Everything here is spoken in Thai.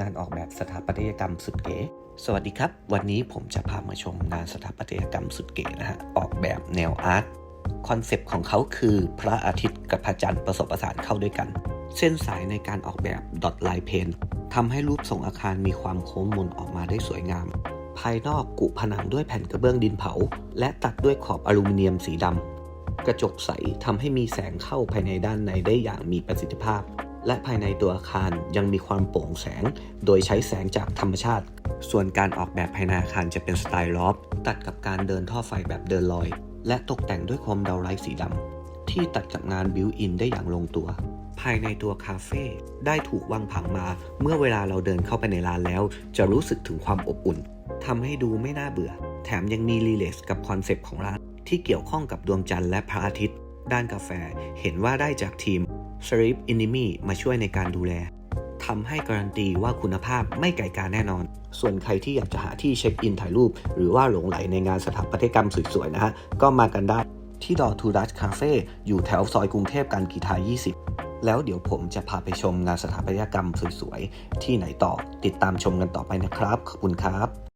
งานออกแบบสถาปัตยกรรมสุดเก๋ สวัสดีครับ วันนี้ผมจะพามาชมงานสถาปัตยกรรมสุดเก๋นะฮะ ออกแบบแนวอาร์ต คอนเซปต์ของเขาคือพระอาทิตย์กับพระจันทร์ผสมผสานเข้าด้วยกัน เส้นสายในการออกแบบดอทไลน์เพนทำให้รูปทรงอาคารมีความโค้งมนออกมาได้สวยงาม ภายนอกกุผนังด้วยแผ่นกระเบื้องดินเผา และตัดด้วยขอบอลูมิเนียมสีดำกระจกใสทำให้มีแสงเข้าภายในด้านในได้อย่างมีประสิทธิภาพ และภายในตัวอาคารยังมีความโปร่งแสง โดยใช้แสงจากธรรมชาติ ส่วนการออกแบบภายในอาคารจะเป็นสไตล์ลอฟตัดกับการเดินท่อไฟแบบเดินลอย และตกแต่งด้วยโคมดาวไลท์สีดำที่ตัดกับงานบิวอินได้อย่างลงตัว ภายในตัวคาเฟ่ได้ถูกวางผังมาเมื่อเวลาเราเดินเข้าไปในร้านแล้ว จะรู้สึกถึงความอบอุ่นทำให้ดูไม่น่าเบื่อ แถมยังมีรีเลสกับคอนเซปต์ของร้านที่เกี่ยวข้องกับดวงจันทร์และพระอาทิตย์ ด้านกาแฟเห็นว่าได้จากทีม s r i p Enemy มาช่วยในการดูแลทำให้การันตีว่าคุณภาพไม่ไก่กาแน่นอน ส่วนใครที่อยากจะหาที่เช็คอินถ่ายรูป หรือว่าหลงไหลในงานสถาปัตยกรรมสวยๆนะฮะ ก็มากันได้ที่ดอทูดัชคาเฟ่อยู่แถวซอยกรุงเทพการกีทา20 แล้วเดี๋ยวผมจะพาไปชมงานสถาปัตยกรรมสวยๆ ที่ไหนต่อติดตามชมกันต่อไปนะครับ ขอบคุณครับ